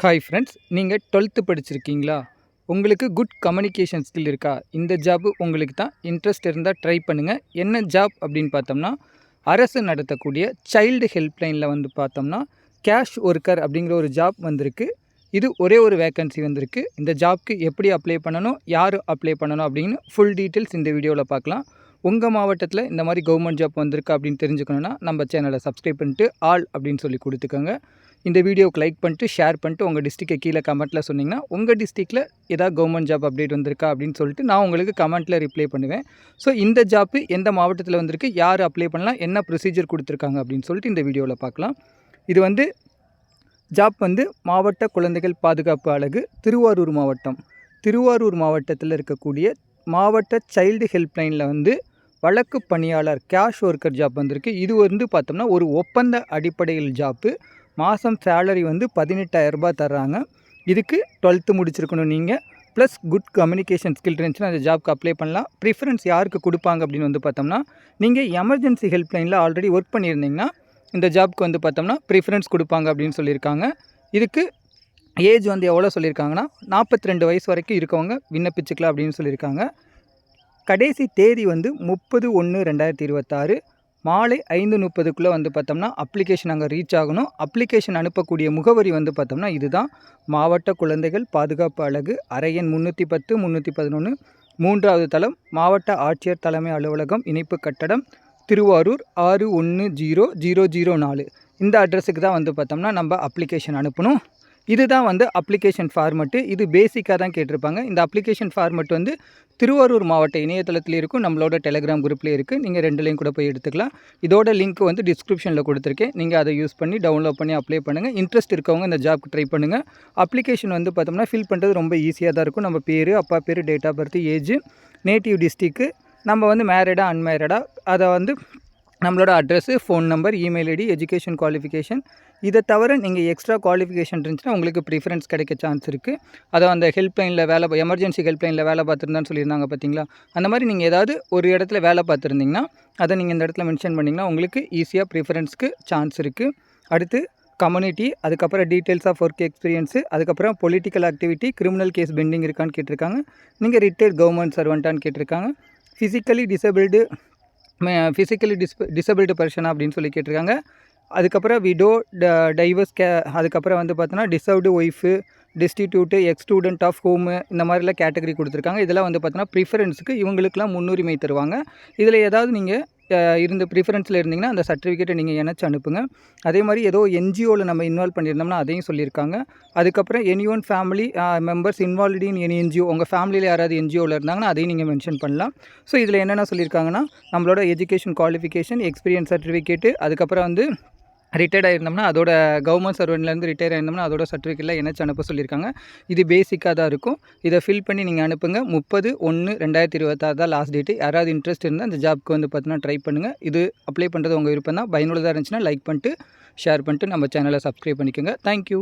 Hi friends நீங்கள் twelfth படிச்சிருக்கீங்களா? உங்களுக்கு குட் கம்யூனிகேஷன் ஸ்கில் இருக்கா? இந்த ஜாப்பு உங்களுக்கு தான் இன்ட்ரெஸ்ட் இருந்தால் ட்ரை பண்ணுங்கள் என்ன ஜாப் அப்படின்னு பார்த்தோம்னா அரசு நடத்தக்கூடிய சைல்டு ஹெல்ப்லைனில் வந்து பார்த்தோம்னா கேஷ் ஒர்க்கர் அப்படிங்கிற ஒரு ஜாப் வந்திருக்கு. இது ஒரே ஒரு வேக்கன்சி வந்திருக்கு. இந்த ஜாப்க்கு எப்படி அப்ளை பண்ணணும்? யார் அப்ளை பண்ணணும்? அப்படின்னு ஃபுல் டீட்டெயில்ஸ் இந்த வீடியோவில் பார்க்கலாம். உங்கள் மாவட்டத்தில் இந்த மாதிரி கவர்மெண்ட் ஜாப் வந்திருக்கு அப்படின்னு தெரிஞ்சுக்கணுன்னா நம்ம சேனலை சப்ஸ்கிரைப் பண்ணிட்டு ஆல் அப்படின்னு சொல்லி கொடுத்துக்கோங்க. இந்த வீடியோக்கு லைக் பண்ணிட்டு ஷேர் பண்ணிட்டு உங்கள் டிஸ்ட்ரிக்டை கீழே கமெண்ட்டில் சொன்னிங்கன்னா உங்கள் டிஸ்ட்ரிக்டில் ஏதாவது கவர்மெண்ட் ஜாப் அப்டேட் வந்திருக்கா அப்படின்னு சொல்லிட்டு நான் உங்களுக்கு கமெண்ட்டில் ரிப்ளை பண்ணுவேன். ஸோ இந்த ஜாப்பு எந்த மாவட்டத்தில் வந்திருக்கு யார் அப்ளை பண்ணலாம் என்ன ப்ரொசீஜர் கொடுத்துருக்காங்க அப்படின்னு சொல்லிட்டு இந்த வீடியோவில் பார்க்கலாம். இது வந்து ஜாப் வந்து மாவட்ட குழந்தைகள் பாதுகாப்பு அழகு திருவாரூர் மாவட்டம். திருவாரூர் மாவட்டத்தில் இருக்கக்கூடிய மாவட்ட சைல்டு ஹெல்ப்லைனில் வந்து வழக்கு பணியாளர் கேஷ் ஒர்க்கர் ஜாப் வந்திருக்கு. இது வந்து பார்த்தோம்னா ஒரு ஒப்பந்த அடிப்படையில் ஜாப்பு மாதம் சேலரி வந்து பதினெட்டாயிரரூபா தர்றாங்க. இதுக்கு டுவெல்த்து முடிச்சிருக்கணும் நீங்கள் ப்ளஸ் குட் கம்யூனிகேஷன் ஸ்கில் இருந்துச்சுன்னா அந்த ஜாப்க்கு அப்ளை பண்ணலாம். ப்ரிஃபரன்ஸ் யாருக்கு கொடுப்பாங்க அப்படின்னு வந்து பார்த்தோம்னா நீங்கள் எமர்ஜென்சி ஹெல்ப்லைனில் ஆல்ரெடி ஒர்க் பண்ணியிருந்தீங்கன்னா இந்த ஜாப்க்கு வந்து பார்த்தோம்னா ப்ரிஃபரன்ஸ் கொடுப்பாங்க அப்படின்னு சொல்லியிருக்காங்க. இதுக்கு ஏஜ் வந்து எவ்வளோ சொல்லியிருக்காங்கன்னா நாற்பத்தி ரெண்டு வயசு வரைக்கும் இருக்கவங்க விண்ணப்பிச்சுக்கலாம் அப்படின்னு சொல்லியிருக்காங்க. கடைசி தேதி வந்து முப்பது ஒன்று ரெண்டாயிரத்தி இருபத்தாறு. மாலை ஐந்து முப்பதுக்குள்ளே வந்து பார்த்தோம்னா அப்ளிகேஷன் அங்கே ரீச் ஆகணும். அப்ளிகேஷன் அனுப்பக்கூடிய முகவரி வந்து பார்த்தோம்னா இதுதான். மாவட்ட குழந்தைகள் பாதுகாப்பு அலகு அரையன் முந்நூற்றி பத்து முந்நூற்றி பதினொன்று மூன்றாவது தளம் மாவட்ட ஆட்சியர் தலைமை அலுவலகம் இணைப்பு கட்டடம் திருவாரூர் ஆறு ஒன்று ஜீரோ ஜீரோ ஜீரோ நாலு. இந்த அட்ரஸுக்கு தான் வந்து பார்த்தோம்னா நம்ம அப்ளிகேஷன் அனுப்பணும். இதுதான் வந்து அப்ளிகேஷன் ஃபார்மெட்டு இது பேசிக்காக தான் கேட்டிருப்பாங்க. இந்த அப்ளிகேஷன் ஃபார்மெட் வந்து திருவாரூர் மாவட்ட இணையதளத்தில் இருக்கும் நம்மளோட டெலிகிராம் குரூப்லேயே இருக்குது நீங்கள் ரெண்டுலேயும் கூட போய் எடுத்துக்கலாம். இதோட லிங்க் வந்து டிஸ்கிரிப்ஷனில் கொடுத்துருக்கேன். நீங்கள் அதை யூஸ் பண்ணி டவுன்லோட் பண்ணி அப்ளை பண்ணுங்கள் இன்ட்ரெஸ்ட் இருக்கவங்க இந்த ஜாப்க்கு ட்ரை பண்ணுங்கள் அப்ளிகேஷன் வந்து பார்த்தோம்னா ஃபில் பண்ணுறது ரொம்ப ஈஸியாக தான் இருக்கும். நம்ம பேர் அப்பா பேர் date of birth age native district நம்ம வந்து மேரிடா அன்மேரிடா அதை வந்து நம்மளோட address phone number email ID education qualification இதை தவிர நீங்கள் எக்ஸ்ட்ரா குவாலிஃபிகேஷன் இருந்துச்சுன்னா உங்களுக்கு ப்ரிஃபரன்ஸ் கிடைக்க சான்ஸ் இருக்குது அதை அந்த ஹெல்ப்லைனில் வேலை எமர்ஜென்சி ஹெல்ப்லைனில் வேலை பார்த்துருந்தான்னு சொல்லியிருந்தாங்க பார்த்தீங்களா அந்த மாதிரி நீங்கள் ஏதாவது ஒரு இடத்துல வேலை பார்த்துருந்தீங்கன்னா அதை நீங்கள் இந்த இடத்துல மென்ஷன் பண்ணிங்கன்னா உங்களுக்கு ஈஸியாக ப்ரிஃபரன்ஸ்க்கு சான்ஸ் இருக்குது அடுத்து கம்யூனிட்டி அதுக்கப்புறம் டீட்டெயில்ஸ் ஆஃப் ஒர்க் எக்ஸ்பீரியன்ஸு அதுக்கப்புறம் political activity criminal case pending இருக்கான்னு கேட்டிருக்காங்க. நீங்கள் ரிட்டையர்ட் கவர்மெண்ட் சர்வெண்ட்டான்னு கேட்டிருக்காங்க. Physically disabled physically dis disabled பர்சனா அப்படின்னு சொல்லி கேட்டிருக்காங்க. அதுக்கப்புறம் விடோ ட டைவர்ஸ் கே அதுக்கப்புறம் வந்து பார்த்தோன்னா deserved wife destitute ex student of home இந்த மாதிரிலாம் கேட்டகரி கொடுத்துருக்காங்க. இதெல்லாம் வந்து பார்த்தோன்னா ப்ரிஃபரன்ஸுக்கு இவங்களுக்குலாம் முன்னுரிமை தருவாங்க. இதில் ஏதாவது நீங்கள் இருந்த ப்ரிஃபரன்ஸில் இருந்தீங்கன்னா அந்த சர்டிஃபிகேட்டை நீங்கள் இணைச்சி அனுப்புங்க. அதே மாதிரி ஏதோ என்ஜிஓவில் நம்ம இன்வால்வ் பண்ணியிருந்தோம்னா அதையும் சொல்லியிருக்காங்க. அதுக்கப்புறம் any one family members involved in any NGO உங்கள் ஃபேமிலியில் யாராவது என்ஜிஓவில் இருந்தாங்கன்னா அதையும் நீங்கள் மென்ஷன் பண்ணலாம். ஸோ இதில் என்னென்ன சொல்லியிருக்காங்கன்னா நம்மளோட எஜுகேஷன் குவாலிஃபிகேஷன் எக்ஸ்பீரியன்ஸ் சர்டிஃபிகேட்டு அதுக்கப்புறம் வந்து ரிட்டையர்ட் ஆயிருந்தோம்னா அதோட கவர்மெண்ட் சர்வெண்ட்லேருந்து ரிட்டையர் ஆயிருந்தோம்னா அதோட சர்டிஃபிகேட்டில் இணைச்சு அனுப்ப சொல்லியிருக்காங்க. இது பேசிக்காக தான் இருக்கும். இதை ஃபில் பண்ணி நீங்கள் அனுப்புங்க. முப்பது ஒன்று ரெண்டாயிரத்தி இருபத்தாறு தான் லாஸ்ட் டேட்டு யாராவது இன்ட்ரெஸ்ட் இருந்தால் அந்த ஜாப்க்கு வந்து பார்த்தீங்கன்னா ட்ரை பண்ணுங்கள் இது அப்ளை பண்ணுறது உங்கள் விருப்பம் தான் பயனுள்ளதாக இருந்துச்சுன்னா லைக் பண்ணிட்டு ஷேர் பண்ணிட்டு நம்ம சேனலை சப்ஸ்கிரைப் பண்ணிக்கோங்க. தேங்க்யூ